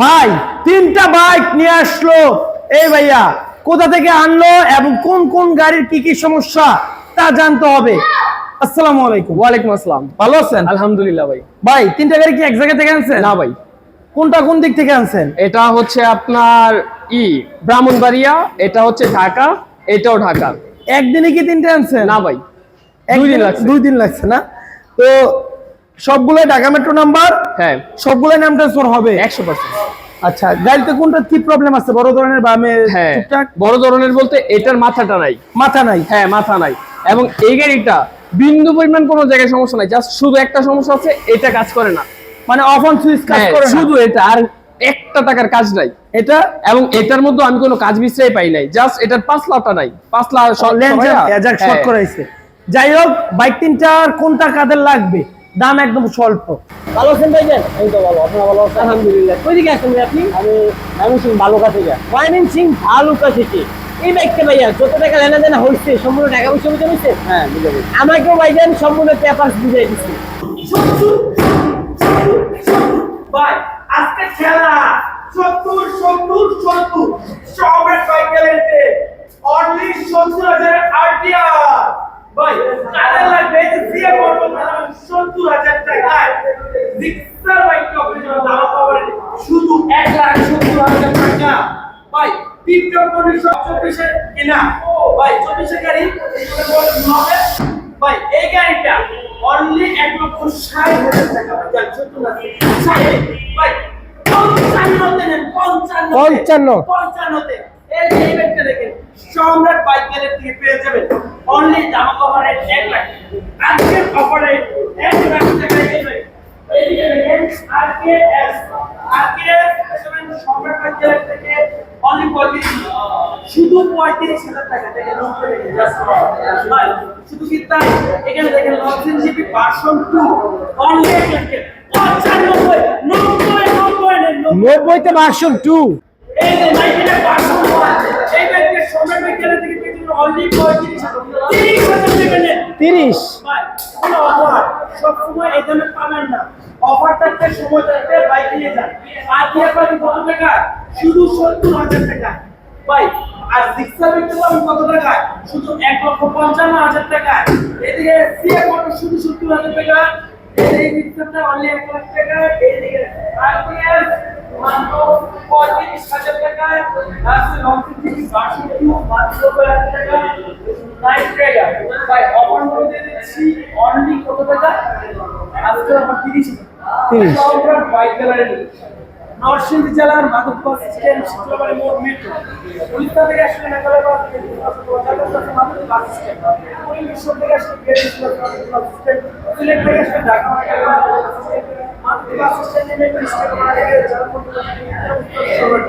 ভাই তিনটা বাইক নিয়ে আসলো। এই ভাইয়া কোথা থেকে আনলো এবং কোন কোন গাড়ির কি কি সমস্যা তা জানতে হবে। আসসালামু আলাইকুম। ওয়ালাইকুম আসসালাম। ভালো আছেন? আলহামদুলিল্লাহ ভাই। ভাই তিনটা গাড়ি কি এক জায়গা থেকে আনছেন? না ভাই। কোনটা কোন দিক থেকে আনছেন? এটা হচ্ছে আপনার ই ব্রাহ্মণবাড়িয়া এটা হচ্ছে ঢাকা এটাও ঢাকা। একদিনে কি তিনটে আনছেন? না ভাই। দুই দিন লাগছে। দুই দিন লাগছে না? তো সবগুলোই ঢাকা মেট্রো নাম্বার হ্যাঁ। সবগুলোই নাম ট্রান্সফার হবে। একশো পার্সেন্ট আচ্ছা গাড়িতে কোনটা কি প্রবলেম আছে? বড় ধরনের বা আমি হ্যাঁ টুকটাক? বড় ধরনের বলতে এটার মাথাটা নাই। মাথা নাই? হ্যাঁ মাথা নাই। এবং এই গাড়িটা বিন্দু পরিমাণ কোনো জায়গায় সমস্যা নাই। জাস্ট শুধু একটা সমস্যা আছে এটা কাজ করে না। মানে অফ অন সুইচ কাজ হ্যাঁ, করে শুধু এটা আর একটা টাকার কাজ নাই। এটা? এবং এটার মধ্যে আমি কোনো কাজ বিশ্রাই পাই নাই। জাস্ট এটার পাঁচ লাখটা নাই পাঁচ লাখ যাক শর্ট করাইছে। যাই হোক বাইক তিনটার কোনটা কাদের লাগবে? দাম একদম স্বল্প। ভালো আছেন ভাইজান? এই তো ভালো আপনারা ভালো আছেন? আলহামদুলিল্লাহ। কই দিকে আছেন আপনি? আমি ময়মনসিং বালুকা থেকে। ময়মনসিং বালুকা থেকে এই বাইকটা ভাইয়া যত টাকা লেনা দেনা হয়েছে সম্পূর্ণ টাকা পয়সা বুঝে হয়েছে হ্যাঁ বুঝে। আমাকেও ভাইজান সম্পূর্ণ পেপার বুঝাই দিচ্ছে ভাই আজকে খেলা। সত্তর সত্তর সত্তর সবের সাইকেলেতে অনলি সত্তর হাজার আরটিআর ভাই কাদের লাগবে সিএ মডেল সত্তর হাজার টাকায় জিক্সার বাইক অপারেশন দাম পাবেন শুধু এক লাখ সত্তর হাজার টাকা। ভাই টিপটপ কন্ডিশন চব্বিশের কিনা। ভাই চব্বিশের গাড়ি? হবে ভাই এই গাড়িটা অনলি এক লক্ষ ষাট হাজার টাকা ভাই সত্তর হাজার ভাই পঞ্চান্ন। পঞ্চান্ন। পঞ্চান্নতে। এই যে দেখেন সম্রাট বাইক গ্যারেজ থেকে পেয়ে যাবেন। অনলি জামা কাপড়ের এক লাখ। আজকের অফারে এক লাখ টাকায় পেয়ে এইদিকে দেখেন আরকেএস আরকেএস সম্রাট থেকে অনলি পঁয়ত্রিশ শুধু পঁয়ত্রিশ হাজার টাকা থেকে ভাই শুধু কি তাই? এখানে দেখেন লক্সিন জিপি ভার্সন টু অনলি এক লাখে পঁচানব্বই নব্বই নব্বই নব্বইতে ভার্সন টু এই যে মাইকেলের পার্সল এই ব্যাগটা সম্রাট বিজ্ঞানের থেকে পেয়েছিল অনলি পঁয়ত্রিশ হাজার। তিরিশ সবসময় এই দামে পাবেন না। অফার থাকতে সময় থাকতে বাইক নিয়ে যান আর কত টাকা? শুধু সত্তর হাজার টাকা। ভাই, আর রিক্সা বিক্রি পাবেন কত টাকা? শুধু এক লক্ষ পঞ্চান্ন হাজার টাকা। এদিকে মোটর শুধু সত্তর হাজার টাকা। এই এক লাখ টাকা। এইদিকে আরপিএস মাত্র পঁয়ত্রিশ হাজার টাকা। আছে লঙ্কিং টিভি বার্ষিক মাত্র হাজার টাকা। নাইট ট্রেগার ভাই অফার মধ্যে দিচ্ছি অনলি কত টাকা? আজকে আমার তিরিশ তিরিশ। নরসিংদী জেলার মাধব বাস স্ট্যান্ড। শুক্রবারে মোড় মেট্রো উড়িষ্যা থেকে আসলে মেঘালয় সিলেট থেকে আসলে ঢাকা মাধব বাস স্ট্যান্ডে। স্টেশন